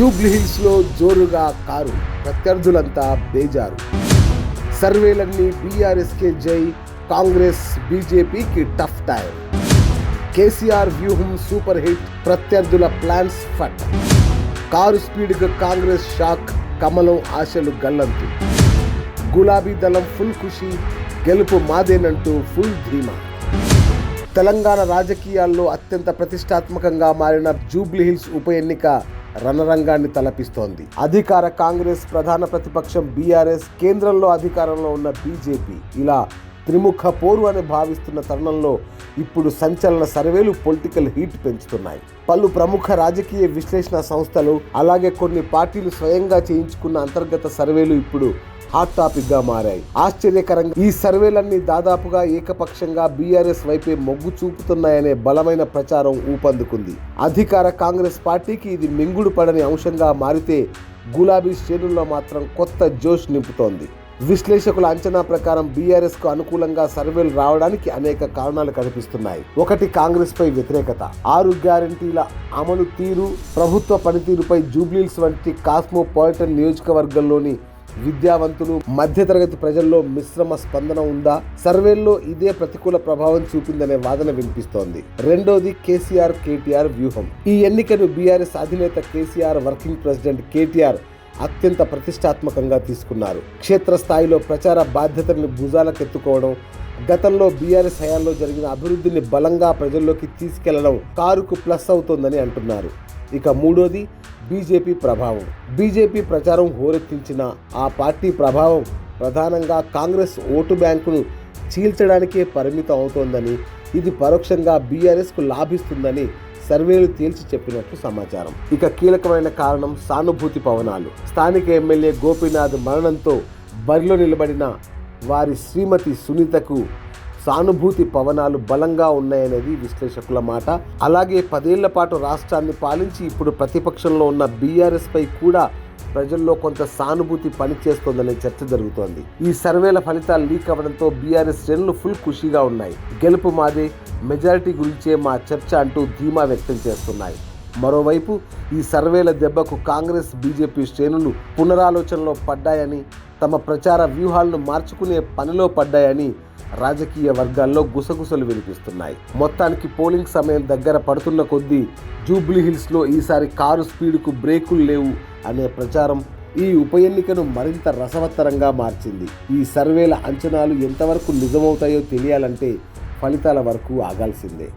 జూబ్లీహిల్స్లో జోరుగా car ప్రత్యర్థులంతా బేజారు. సర్వేలన్నీ BRS కే జై కాంగ్రెస్ బీజేపీకి టఫ్ టైం. కేసీఆర్ వ్యూహం సూపర్ హిట్ ప్రత్యర్థుల ప్లాన్స్ ఫట్. కారు స్పీడ్గా కాంగ్రెస్ షాక్ కమలం ఆశలు గల్లంతు. గులాబీ దళం ఫుల్ ఖుషి గెలుపు మాదేనంటూ ఫుల్ ధీమా. తెలంగాణ రాజకీయాల్లో అత్యంత ప్రతిష్టాత్మకంగా మారిన జూబ్లీహిల్స్ ఉప ఎన్నిక రణరంగాన్ని తలపిస్తోంది. అధికార కాంగ్రెస్ ప్రధాన ప్రతిపక్షం బీఆర్ఎస్ కేంద్రంలో అధికారంలో ఉన్న బీజేపీ ఇలా త్రిముఖ పోరు అని భావిస్తున్న తరుణంలో ఇప్పుడు సంచలన సర్వేలు పొలిటికల్ హీట్ పెంచుతున్నాయి. పలు ప్రముఖ రాజకీయ విశ్లేషణ సంస్థలు అలాగే కొన్ని పార్టీలు స్వయంగా చేయించుకున్న అంతర్గత సర్వేలు ఇప్పుడు హాట్ టాపిక్గా మారాయి. ఆశ్చర్యకరంగా ఈ సర్వేలన్నీ దాదాపుగా ఏకపక్షంగా బీఆర్ఎస్ వైపే మొగ్గు చూపుతున్నాయనే బలమైన ప్రచారం ఊపందుకుంది. అధికార కాంగ్రెస్ పార్టీకి ఇది మింగుడు పడని అంశంగా మారితే గులాబీ శ్రేణుల్లో మాత్రం కొత్త జోష్ నింపుతోంది. విశ్లేషకుల అంచనా ప్రకారం బీఆర్ఎస్కు అనుకూలంగా సర్వేలు రావడానికి అనేక కారణాలు కనిపిస్తున్నాయి. ఒకటి కాంగ్రెస్ పై వ్యతిరేకత. ఆరు గ్యారంటీల అమలు తీరు ప్రభుత్వ పనితీరుపై జూబ్లీల్స్ వంటి కాస్మోపాలిటన్ నియోజకవర్గంలోని విద్యావంతులు మధ్యతరగతి ప్రజల్లో మిశ్రమ స్పందన ఉందా? సర్వేల్లో ఇదే ప్రతికూల ప్రభావం చూపిందనే వాదన వినిపిస్తోంది. రెండోది కేసీఆర్ కేటీఆర్ వ్యూహం. ఈ ఎన్నికను బీఆర్ఎస్ అధినేత కేసీఆర్ వర్కింగ్ ప్రెసిడెంట్ కేటీఆర్ అత్యంత ప్రతిష్టాత్మకంగా తీసుకున్నారు. క్షేత్రస్థాయిలో ప్రచార బాధ్యతల్ని భుజాలకెత్తుకోవడం గతంలో బీఆర్ఎస్ హయాంలో జరిగిన అభివృద్ధిని బలంగా ప్రజల్లోకి తీసుకెళ్ళడం కారుకు ప్లస్ అవుతోందని అంటున్నారు. ఇక మూడోది బీజేపీ ప్రభావం. బీజేపీ ప్రచారం హోరెత్తించిన ఆ పార్టీ ప్రభావం ప్రధానంగా కాంగ్రెస్ ఓటు బ్యాంకును చీల్చడానికే పరిమితం అవుతోందని ఇది పరోక్షంగా బీఆర్ఎస్కు లాభిస్తుందని సర్వేలు తేల్చి చెప్పినట్లు సమాచారం. ఇక కీలకమైన కారణం సానుభూతి పవనాలు. స్థానిక ఎమ్మెల్యే గోపీనాథ్ మరణంతో బరిలో నిలబడిన వారి శ్రీమతి సునీతకు సానుభూతి పవనాలు బలంగా ఉన్నాయనేది విశ్లేషకుల మాట. అలాగే పదేళ్ళ పాటు రాష్ట్రాన్ని పాలించి ఇప్పుడు ప్రతిపక్షంలో ఉన్న బీఆర్ఎస్ పై కూడా ప్రజల్లో కొంత సానుభూతి పనిచేస్తోందనే చర్చ జరుగుతోంది. ఈ సర్వేల ఫలితాలు లీక్ అవ్వడంతో బీఆర్ఎస్ శ్రేణులు ఫుల్ ఖుషీగా ఉన్నాయి. గెలుపు మాదే మెజారిటీ గురించే మా చర్చ అంటూ ధీమా వ్యక్తం చేస్తున్నాయి. మరోవైపు ఈ సర్వేల దెబ్బకు కాంగ్రెస్ బీజేపీ శ్రేణులు పునరాలోచనలో పడ్డాయని తమ ప్రచార వ్యూహాలను మార్చుకునే పనిలో పడ్డాయని రాజకీయ వర్గాల్లో గుసగుసలు వినిపిస్తున్నాయి. మొత్తానికి పోలింగ్ సమయం దగ్గర పడుతున్న కొద్దీ జూబ్లీ హిల్స్లో ఈసారి కారు స్పీడ్కు బ్రేకులు లేవు అనే ప్రచారం ఈ ఉప ఎన్నికను మరింత రసవత్తరంగా మార్చింది. ఈ సర్వేల అంచనాలు ఎంతవరకు నిజమవుతాయో తెలియాలంటే ఫలితాల వరకు ఆగాల్సిందే.